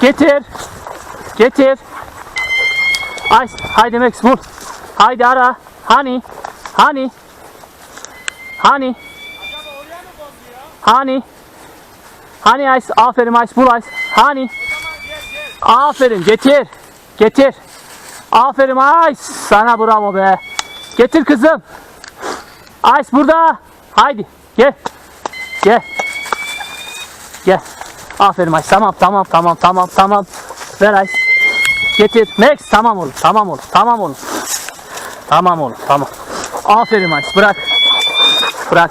Getir. Getir. Ice. Haydi Max vur. Haydi ara. Hani. Hani. Hani. Hani. Hani Ice. Aferin Ice. Vur Ice. Hani. Aferin. Getir. Getir. Aferin Ice. Sana bravo be. Getir kızım. Ice burada. Haydi. Gel. Gel. Gel. Aferin Ice. Tamam tamam tamam tamam tamam. Ver Ice. Getir. Max tamam oğlum. Tamam oğlum. Tamam oğlum. Tamam oğlum. Tamam. Aferin Ice. Bırak. Bırak.